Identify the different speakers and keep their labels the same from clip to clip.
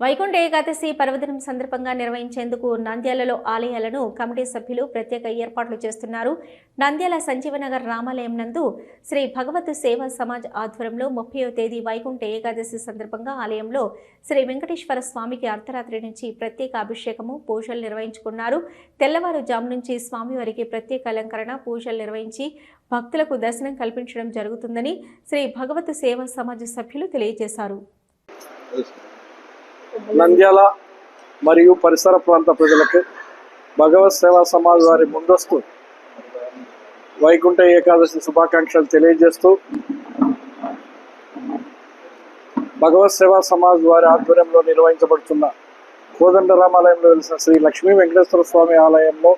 Speaker 1: వైకుంఠ ఏకాదశి పర్వదినం సందర్భంగా నిర్వహించేందుకు నంద్యాలలో ఆలయాలను కమిటీ సభ్యులు ప్రత్యేక ఏర్పాట్లు చేస్తున్నారు. నంద్యాల సంజీవనగర్ రామాలయం నందు శ్రీ భగవత్ సేవా సమాజ్ ఆధ్వర్యంలో ముప్పయో తేదీ వైకుంఠ ఏకాదశి సందర్భంగా ఆలయంలో శ్రీ వెంకటేశ్వర స్వామికి అర్ధరాత్రి నుంచి ప్రత్యేక అభిషేకము పూజలు నిర్వహించుకున్నారు. తెల్లవారుజాము నుంచి స్వామివారికి ప్రత్యేక అలంకరణ పూజలు నిర్వహించి భక్తులకు దర్శనం కల్పించడం జరుగుతుందని శ్రీ భగవత్ సేవా సమాజ్ సభ్యులు తెలియజేశారు.
Speaker 2: నంద్యాల మరియు పరిసర ప్రాంత ప్రజలకు భగవత్ సేవా సమాజ్ వారి ముందస్తు వైకుంఠ ఏకాదశి శుభాకాంక్షలు తెలియజేస్తూ భగవత్ సేవా సమాజ్ వారి ఆధ్వర్యంలో నిర్వహించబడుతున్న కోదండ రామాలయంలో వెలిసిన శ్రీ లక్ష్మీ వెంకటేశ్వర స్వామి ఆలయంలో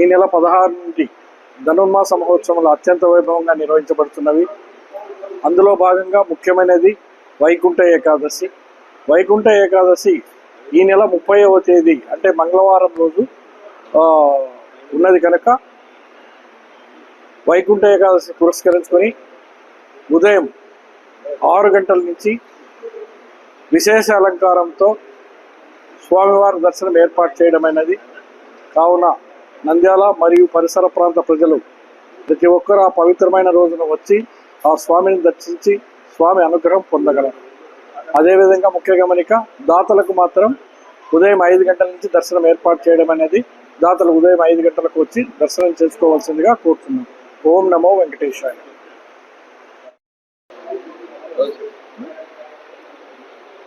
Speaker 2: ఈ నెల పదహారు నుండి ధనుర్మాస మహోత్సవాలు అత్యంత వైభవంగా నిర్వహించబడుతున్నవి. అందులో భాగంగా ముఖ్యమైనది వైకుంఠ ఏకాదశి. వైకుంఠ ఏకాదశి ఈ నెల ముప్పైవ తేదీ అంటే మంగళవారం రోజు ఉన్నది కనుక వైకుంఠ ఏకాదశి పురస్కరించుకొని ఉదయం ఆరు గంటల నుంచి విశేష అలంకారంతో స్వామివారి దర్శనం ఏర్పాటు చేయడమైనది. కావున నంద్యాల మరియు పరిసర ప్రాంత ప్రజలు ప్రతి ఒక్కరూ ఆ పవిత్రమైన రోజున వచ్చి ఆ స్వామిని దర్శించి స్వామి అనుగ్రహం పొందగలరు. అదేవిధంగా ముఖ్య గమనిక దాతలకు మాత్రం ఉదయం ఐదు గంటల నుంచి దర్శనం ఏర్పాటు చేయడం అనేది దాతలు ఉదయం ఐదు గంటలకు వచ్చి దర్శనం చేసుకోవాల్సిందిగా కోరుతున్నాం. ఓం నమో వెంకటేశాయ.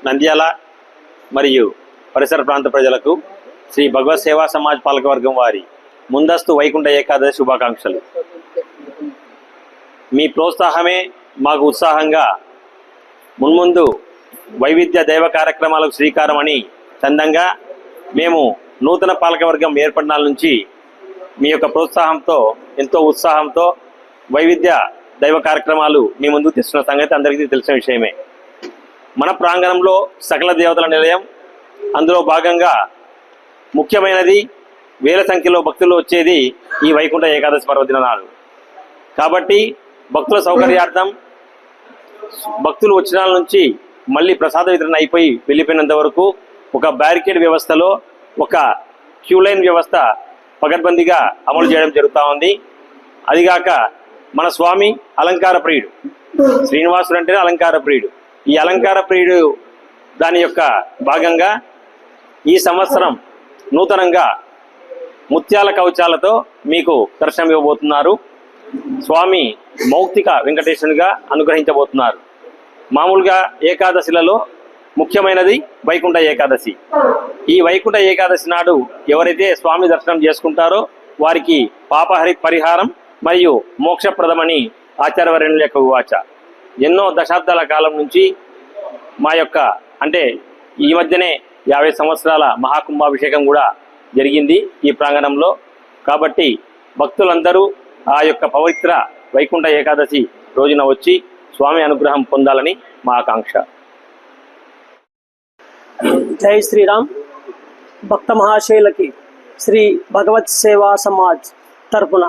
Speaker 3: నంద్యాల మరియు పరిసర ప్రాంత ప్రజలకు శ్రీ భగవత్ సేవా సమాజ్ పాలకవర్గం వారి ముందస్తు వైకుంఠ ఏకాదశి శుభాకాంక్షలు. మీ ప్రోత్సాహమే మాకు ఉత్సాహంగా మున్ముందు వైవిధ్య దైవ కార్యక్రమాలకు శ్రీకారం అని చందంగా మేము నూతన పాలకవర్గం ఏర్పడినాల నుంచి మీ యొక్క ప్రోత్సాహంతో ఎంతో ఉత్సాహంతో వైవిధ్య దైవ కార్యక్రమాలు మీ ముందు తెస్తున్న సంగతి అందరికీ తెలిసిన విషయమే. మన ప్రాంగణంలో సకల దేవతల నిలయం అందులో భాగంగా ముఖ్యమైనది వేల సంఖ్యలో భక్తులు వచ్చేది ఈ వైకుంఠ ఏకాదశి పర్వదిన నాడు. కాబట్టి భక్తుల సౌకర్యార్థం భక్తులు వచ్చిన నుంచి మళ్ళీ ప్రసాద వితరణ అయిపోయి వెళ్ళిపోయినంత వరకు ఒక బ్యారికేడ్ వ్యవస్థలో ఒక క్యూలైన్ వ్యవస్థ పగడ్బందీగా అమలు చేయడం జరుగుతూ ఉంది. అదిగాక మన స్వామి అలంకార ప్రియుడు శ్రీనివాసుడు అంటేనే అలంకార ప్రియుడు. ఈ అలంకార ప్రియుడు దాని యొక్క భాగంగా ఈ సంవత్సరం నూతనంగా ముత్యాల కవచాలతో మీకు దర్శనం ఇవ్వబోతున్నారు స్వామి మౌక్తిక వెంకటేశ్వరునిగా అనుగ్రహించబోతున్నారు. మామూలుగా ఏకాదశిలలో ముఖ్యమైనది వైకుంఠ ఏకాదశి. ఈ వైకుంఠ ఏకాదశి నాడు ఎవరైతే స్వామి దర్శనం చేసుకుంటారో వారికి పాపహరి పరిహారం మరియు మోక్షప్రదమని ఆచార్యవర్యుల యొక్క వివాచ. ఎన్నో దశాబ్దాల కాలం నుంచి మా యొక్క అంటే ఈ మధ్యనే యాభై సంవత్సరాల మహాకుంభాభిషేకం కూడా జరిగింది ఈ ప్రాంగణంలో. కాబట్టి భక్తులందరూ ఆ యొక్క పవిత్ర వైకుంఠ ఏకాదశి రోజున వచ్చి స్వామి అనుగ్రహం పొందాలని మా ఆకాంక్ష.
Speaker 4: జై శ్రీరామ్. భక్త మహాశైలకి శ్రీ భగవత్ సేవా సమాజ్ తరపున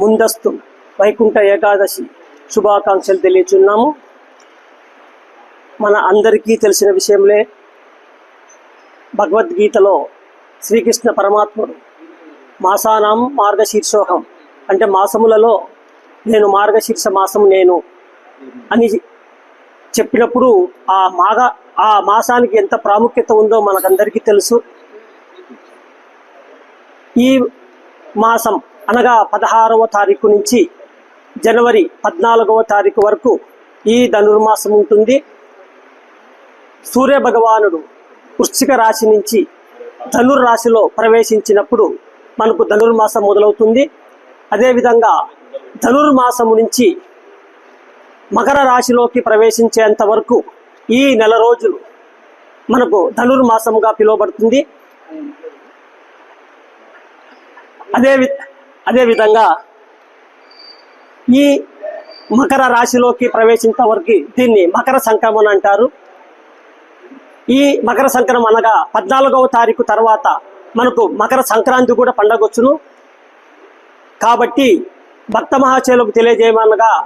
Speaker 4: ముందస్తు వైకుంఠ ఏకాదశి శుభాకాంక్షలు తెలియచున్నాము. మన అందరికీ తెలిసిన విషయంలే భగవద్గీతలో శ్రీకృష్ణ పరమాత్ముడు మాసానాం మార్గశీర్షోహం అంటే మాసములలో నేను మార్గశీర్ష మాసం నేను అని చెప్పినప్పుడు ఆ మాగ ఆ మాసానికి ఎంత ప్రాముఖ్యత ఉందో మనకందరికీ తెలుసు. ఈ మాసం అనగా పదహారవ తారీఖు నుంచి జనవరి పద్నాలుగవ తారీఖు వరకు ఈ ధనుర్మాసం ఉంటుంది. సూర్య భగవానుడు వృశ్చిక రాశి నుంచి ధనుర్రాశిలో ప్రవేశించినప్పుడు మనకు ధనుర్మాసం మొదలవుతుంది. అదేవిధంగా ధనుర్మాసము నుంచి మకర రాశిలోకి ప్రవేశించేంత వరకు ఈ నెల రోజులు మనకు ధనుర్మాసంగా పిలువబడుతుంది. అదే వి- అదేవిధంగా ఈ మకర రాశిలోకి ప్రవేశించే వరకు దీన్ని మకర సంక్రమణ అంటారు. ఈ మకర సంక్రమణ అనగా పద్నాలుగవ తారీఖు తర్వాత మనకు మకర సంక్రాంతి కూడా పండగొచ్చును. కాబట్టి భక్త మహాచేలకు తెలియజేయమనగా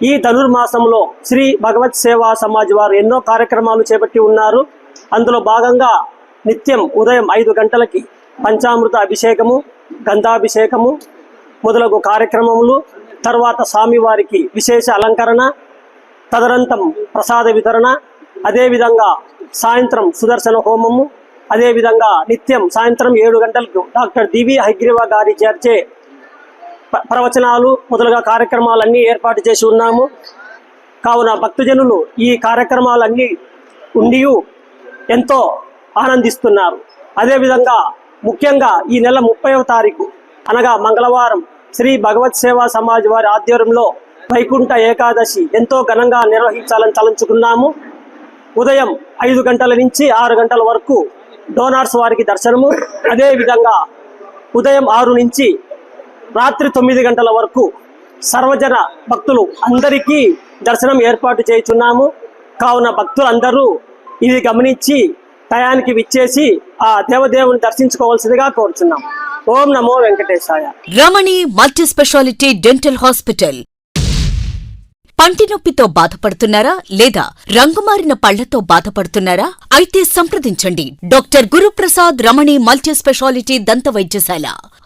Speaker 4: ఈ ధనుర్మాసంలో శ్రీ భగవత్ సేవా సమాజ్ వారు ఎన్నో కార్యక్రమాలు చేపట్టి ఉన్నారు. అందులో భాగంగా నిత్యం ఉదయం ఐదు గంటలకి పంచామృత అభిషేకము గంధాభిషేకము మొదలగు కార్యక్రమములు తర్వాత స్వామివారికి విశేష అలంకరణ తదనంతం ప్రసాద వితరణ అదేవిధంగా సాయంత్రం సుదర్శన హోమము అదేవిధంగా నిత్యం సాయంత్రం ఏడు గంటలకు డాక్టర్ దివి హైగ్రీవా గారి చేర్చే ప్రవచనాలు మొదలుగా కార్యక్రమాలన్నీ ఏర్పాటు చేసి ఉన్నాము. కావున భక్తజనులు ఈ కార్యక్రమాలన్నీ ఉండి ఎంతో ఆనందిస్తున్నారు. అదేవిధంగా ముఖ్యంగా ఈ నెల ముప్పైవ తారీఖు అనగా మంగళవారం శ్రీ భగవత్ సేవా సమాజ్ వారి ఆధ్వర్యంలో వైకుంఠ ఏకాదశి ఎంతో ఘనంగా నిర్వహించాలని తలంచుకున్నాము. ఉదయం ఐదు గంటల నుంచి ఆరు గంటల వరకు డోనార్స్ వారికి దర్శనము. అదేవిధంగా ఉదయం ఆరు నుంచి రాత్రి తొమ్మిది గంటల వరకు సర్వజన భక్తులు అందరికీ దర్శనం ఏర్పాటు చేయుచున్నాము. కావున భక్తులందరూ ఇది గమనించి టయానికి విచ్చేసి ఆ దేవదేవుని దర్శించుకోవాల్సిందిగా కోరుచున్నాం. ఓం నమో వెంకటేశాయ.
Speaker 5: Ramani multi speciality dental hospital. పంటి నొప్పితో బాధపడుతున్నారా లేదా రంగుమారిన పళ్ళతో బాధపడుతున్నారా? అయితే సంప్రదించండి. Doctor Guruprasad Ramani multi speciality దంత వైద్యశాల.